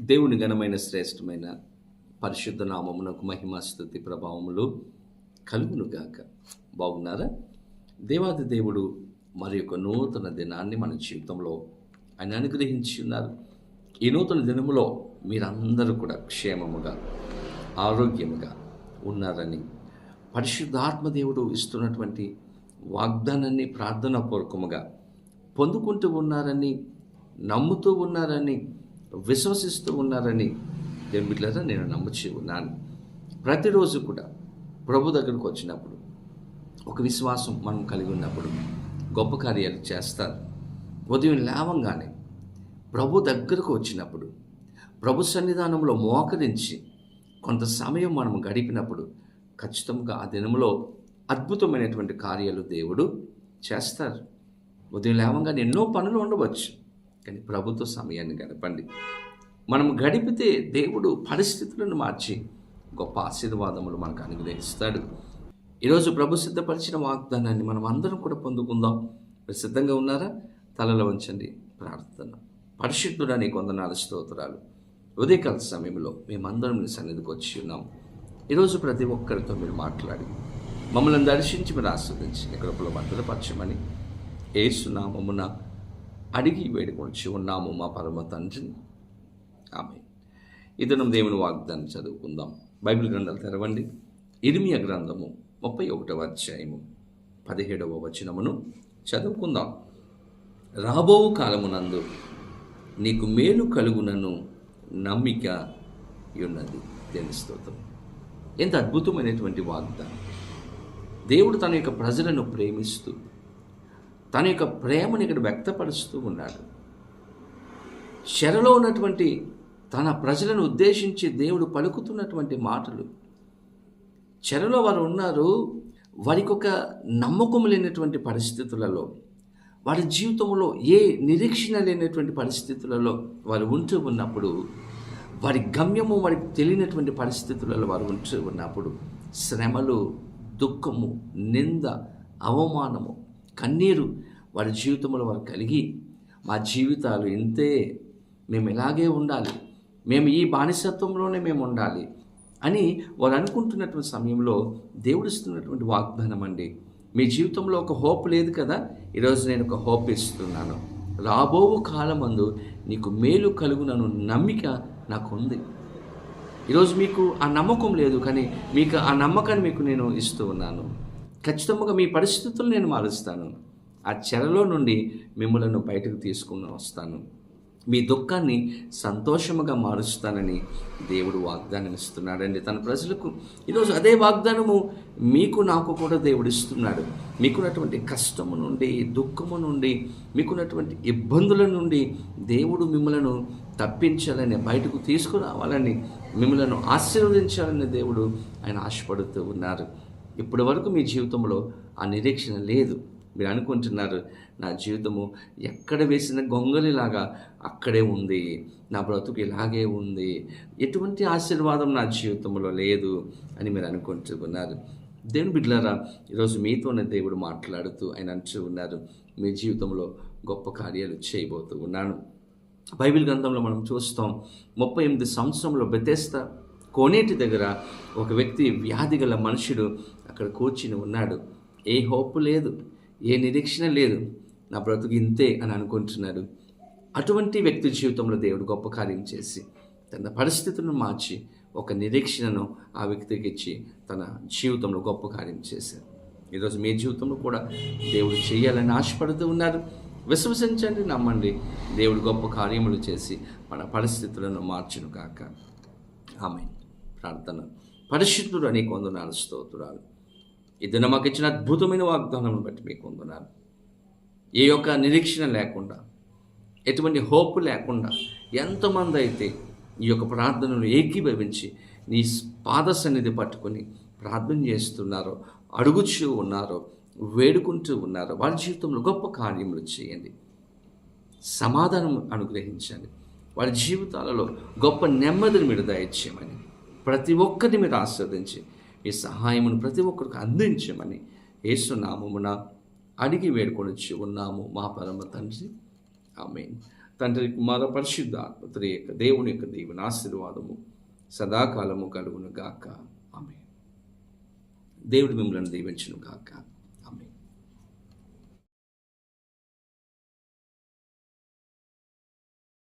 దేవుని ఘనమైన శ్రేష్టమైన పరిశుద్ధ నామమునకు మహిమాస్థుతి ప్రభావములు కలుగునుగాక. బాగున్నారా? దేవాది దేవుడు మరి యొక్క నూతన దినాన్ని మన జీవితంలో ఆయన అనుగ్రహించి ఉన్నారు. ఈ నూతన దినములో మీరందరూ కూడా క్షేమముగా ఆరోగ్యముగా ఉన్నారని పరిశుద్ధాత్మ దేవుడు ఇస్తున్నటువంటి వాగ్దానాన్ని ప్రార్థన పూర్వకముగా పొందుకుంటూ ఉన్నారని నమ్ముతూ ఉన్నారని విశ్వసిస్తూ ఉన్నారని దేవుని బిడ్డలారా నేను నమ్ముచి ఉన్నాను. ప్రతిరోజు కూడా ప్రభు దగ్గరకు వచ్చినప్పుడు ఒక విశ్వాసం మనం కలిగి ఉన్నప్పుడు గొప్ప కార్యాలు చేస్తారు. ఉదయం లేవంగానే ప్రభు దగ్గరకు వచ్చినప్పుడు ప్రభు సన్నిధానంలో మోకరించి కొంత సమయం మనం గడిపినప్పుడు ఖచ్చితంగా ఆ దినంలో అద్భుతమైనటువంటి కార్యాలు దేవుడు చేస్తారు. ఉదయం లేవంగానే ఎన్నో పనులు ఉండవచ్చు. కానీ ప్రభుత్వ సమయాన్ని గడపండి. మనం గడిపితే దేవుడు పరిస్థితులను మార్చి గొప్ప ఆశీర్వాదములు మనకు అనుగ్రహిస్తాడు. ఈరోజు ప్రభు సిద్ధపరిచిన వాగ్దానాన్ని మనం అందరం కూడా పొందుకుందాం. మీరు సిద్ధంగా ఉన్నారా? తలలో ఉంచండి. ప్రార్థన. పరిశుద్ధుడని కొందనాలు స్తోత్రాలు. ఉదయకాల సమయంలో మేమందరం మీ సన్నిధికి వచ్చి ఉన్నాం. ఈరోజు ప్రతి ఒక్కరితో మీరు మాట్లాడి మమ్మల్ని దర్శించి మీరు ఆస్వాదించి నీ కృపలో భద్రపరచమని ఏసునామమున అడిగి వేడుకొచ్చి ఉన్నాము మా పరమ తండ్రిని ఆమె ఇదనం దేవుని వాగ్దాన్ని చదువుకుందాం. బైబిల్ గ్రంథాలు తెరవండి. ఇర్మియ గ్రంథము ముప్పై ఒకటవ అధ్యాయము పదిహేడవ వచనమును చదువుకుందాం. రాబో కాలమునందు నీకు మేలు కలుగునను నమ్మిక ఉన్నది దేని స్తోత్రం. ఎంత అద్భుతమైనటువంటి వాగ్దానం. దేవుడు తన యొక్క ప్రజలను ప్రేమిస్తూ తన యొక్క ప్రేమను ఇక్కడ వ్యక్తపరుస్తూ ఉన్నాడు. చెరలో ఉన్నటువంటి తన ప్రజలను ఉద్దేశించి దేవుడు పలుకుతున్నటువంటి మాటలు. చెరలో వారు ఉన్నారు వారికి ఒక నమ్మకం లేనటువంటి పరిస్థితులలో వారి జీవితంలో ఏ నిరీక్షణ లేనటువంటి పరిస్థితులలో వారు ఉంటూ ఉన్నప్పుడు వారి గమ్యము వారికి తెలియనటువంటి పరిస్థితులలో వారు ఉంటూ ఉన్నప్పుడు శ్రమలు దుఃఖము నింద అవమానము కన్నీరు వారి జీవితంలో వారు కలిగి మా జీవితాలు ఇంతే. మేము ఇలాగే ఉండాలి. మేము ఈ బానిసత్వంలోనే మేము ఉండాలి అని వారు అనుకుంటున్నటువంటి సమయంలో దేవుడు ఇస్తున్నటువంటి వాగ్దానం అండి. మీ జీవితంలో ఒక హోప్ లేదు కదా? ఈరోజు నేను ఒక హోప్ ఇస్తున్నాను. రాబో కాలమందు నీకు మేలు కలుగునను నమ్మిక నాకు ఉంది ఈరోజు మీకు ఆ నమ్మకం లేదు కానీ మీకు ఆ నమ్మకాన్ని మీకు నేను ఇస్తూ ఉన్నాను. ఖచ్చితంగా మీ పరిస్థితులు నేను మారుస్తాను. ఆ చెరలో నుండి మిమ్మలను బయటకు తీసుకుని వస్తాను. మీ దుఃఖాన్ని సంతోషముగా మారుస్తానని దేవుడు వాగ్దానం ఇస్తున్నాడండి. తన ప్రజలకు ఈరోజు అదే వాగ్దానము మీకు నాకు కూడా దేవుడు ఇస్తున్నాడు. మీకున్నటువంటి కష్టము నుండి దుఃఖము నుండి మీకున్నటువంటి ఇబ్బందుల నుండి దేవుడు మిమ్మలను తప్పించాలని బయటకు తీసుకురావాలని మిమ్మలను ఆశీర్వదించాలని దేవుడు ఆయన ఆశపడుతూ ఉన్నారు. ఇప్పటి వరకు మీ జీవితంలో ఆ నిరీక్షణ లేదు. మీరు అనుకుంటున్నారు నా జీవితము ఎక్కడ వేసిన గొంగలిలాగా అక్కడే ఉంది నా బ్రతుకు ఇలాగే ఉంది ఎటువంటి ఆశీర్వాదం నా జీవితంలో లేదు అని మీరు అనుకుంటున్నారు దేవుని బిడ్డలారా ఈరోజు మీతోనే దేవుడు మాట్లాడుతూ ఆయన అంటూ ఉన్నారు మీ జీవితంలో గొప్ప కార్యాలు చేయబోతూ ఉన్నాను. బైబిల్ గ్రంథంలో మనం చూస్తాం ముప్పై ఎనిమిది సంవత్సరంలో బెతేస్తా కోనేటి దగ్గర ఒక వ్యక్తి వ్యాధి గల మనుషుడు అక్కడ కూర్చుని ఉన్నాడు. ఏ హోప్ లేదు ఏ నిరీక్షణ లేదు. నా బ్రతుకు ఇంతే అని అనుకుంటున్నాడు. అటువంటి వ్యక్తి జీవితంలో దేవుడు గొప్ప కార్యం చేసి తన పరిస్థితులను మార్చి ఒక నిరీక్షణను ఆ వ్యక్తికి ఇచ్చి తన జీవితంలో గొప్ప కార్యం చేశారు. ఈరోజు మీ జీవితంలో కూడా దేవుడు చేయాలని ఆశపడుతూ ఉన్నారు. విశ్వసించండి నమ్మండి. దేవుడు గొప్ప కార్యములు చేసి మన పరిస్థితులను మార్చును కాక ఆమె ప్రార్థన. పరిశుద్ధుడు అని కొందనాలు స్తోత్రాలు. ఇది మాకు ఇచ్చిన అద్భుతమైన వాగ్దానం బట్టి మీకు వందనాలు. ఏ యొక్క నిరీక్షణ లేకుండా ఎటువంటి హోప్ లేకుండా ఎంతమంది అయితే ఈ యొక్క ప్రార్థనలు ఏకీభవించి నీ పాద సన్నిధి పట్టుకొని ప్రార్థన చేస్తున్నారో అడుగుచూ ఉన్నారో వేడుకుంటూ ఉన్నారో వారి జీవితంలో గొప్ప కార్యములు చేయండి. సమాధానం అనుగ్రహించండి. వారి జీవితాలలో గొప్ప నెమ్మదిని మీరు దయచేయమని ప్రతి ఒక్కరిని మీరు ఆస్వాదించి మీ సహాయమును ప్రతి ఒక్కరికి అందించమని ఏసునామమున అడిగి వేడుకొనిచ్చి ఉన్నాము మా పరమ తండ్రి. ఆమె తండ్రి కుమార పరిశుద్ధ త్రి యొక్క దేవుని యొక్క దేవుని ఆశీర్వాదము సదాకాలము కలుగును గాక. ఆమె దేవుడు మిమ్మల్ని దీవించును గాక.